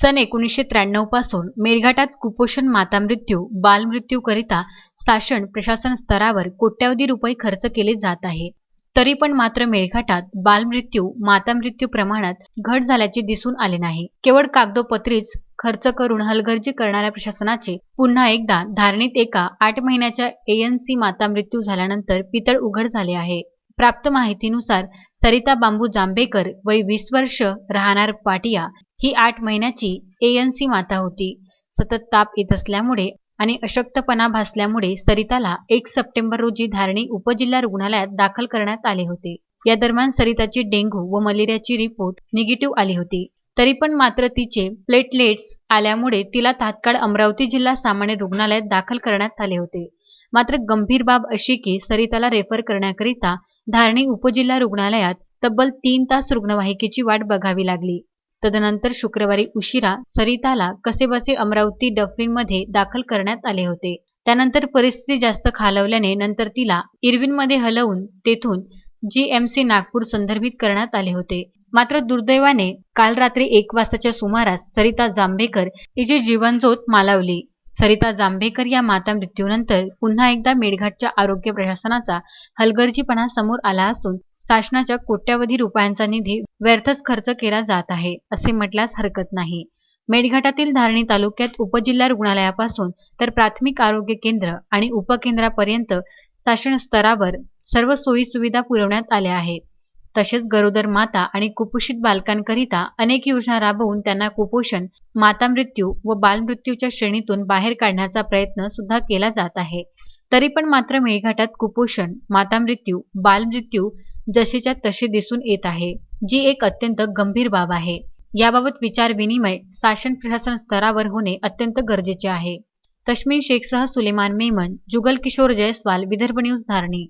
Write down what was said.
सन एकोणीसशे त्र्याण्णवपासून मेळघाटात कुपोषण मातामृत्यू बालमृत्यूकरिता शासन प्रशासन स्तरावर कोट्यावधी रुपये खर्च केले जात आहे. तरी पण मात्र मेळघाटात बालमृत्यू मातामृत्यू प्रमाणात घट झाल्याचे दिसून आले नाही. केवळ कागदोपत्रीच खर्च करून हलगर्जी करणाऱ्या प्रशासनाचे पुन्हा एकदा धारणीत एका आठ महिन्याच्या एएनसी मातामृत्यू झाल्यानंतर पितळ उघड झाले आहे. प्राप्त माहितीनुसार सरिता बांबू जांभेकर वय वीस वर्ष राहणार पाटिया ही आठ महिन्याची एएनसी माता होती. सतत ताप येत असल्यामुळे आणि अशक्तपणा भासल्यामुळे सरिताला एक सप्टेंबर रोजी धारणी उपजिल्हा रुग्णालयात दाखल करण्यात आले होते. या दरम्यान सरिताची डेंग्यू व मलेरियाची रिपोर्ट निगेटिव्ह आली होती. तरी पण मात्र तिचे प्लेटलेट्स आल्यामुळे तिला तात्काळ अमरावती जिल्हा सामान्य रुग्णालयात दाखल करण्यात आले होते. मात्र गंभीर बाब अशी की सरिताला रेफर करण्याकरिता धारणी उपजिल्हा रुग्णालयात तब्बल तीन तास रुग्णवाहिकेची वाट बघावी लागली. तदनंतर शुक्रवारी उशिरा सरिताला कसेबसे अमरावती डफरीनमध्ये दाखल करण्यात आले होते. त्यानंतर परिस्थिती जास्त खालवल्याने नंतर तिला इरविनमध्ये हलवून तेथून जीएमसी नागपूर संदर्भित करण्यात आले होते. मात्र दुर्दैवाने काल रात्री एक वाजताच्या सुमारास सरिता जांभेकर हिची जीवनज्योत मालावली. सरिता जांभेकर या माता मृत्यूनंतर पुन्हा एकदा मेळघाटच्या आरोग्य प्रशासनाचा हलगर्जीपणा समोर आला असून शासनाच्या कोट्यवधी रुपयांचा निधी व्यर्थच खर्च केला जात आहे असे म्हटल्यास हरकत नाही. मेळघाटातील धारणी तालुक्यात उपजिल्हा रुग्णालयापासून तर प्राथमिक आरोग्य केंद्र आणि उपकेंद्रापर्यंत शासन स्तरावर सर्व सोयी सुविधा पुरवण्यात आल्या आहेत. तसेच गरोदर माता आणि कुपोषित बालकांकरिता अनेक योजना राबवून त्यांना कुपोषण मातामृत्यू व बालमृत्यूच्या श्रेणीतून बाहेर काढण्याचा प्रयत्न सुद्धा केला जात आहे. तरी पण मात्र मेळघाटात कुपोषण मातामृत्यू बालमृत्यू जसेच्या तसे दिसून येत आहे जी एक अत्यंत गंभीर बाब आहे. याबाबत विचार विनिमय शासन प्रशासन स्तरावर होणे अत्यंत गरजेचे आहे. तश्मीन शेखसह सुलेमान मेमन जुगल किशोर जयस्वाल विदर्भ न्यूज धारणी.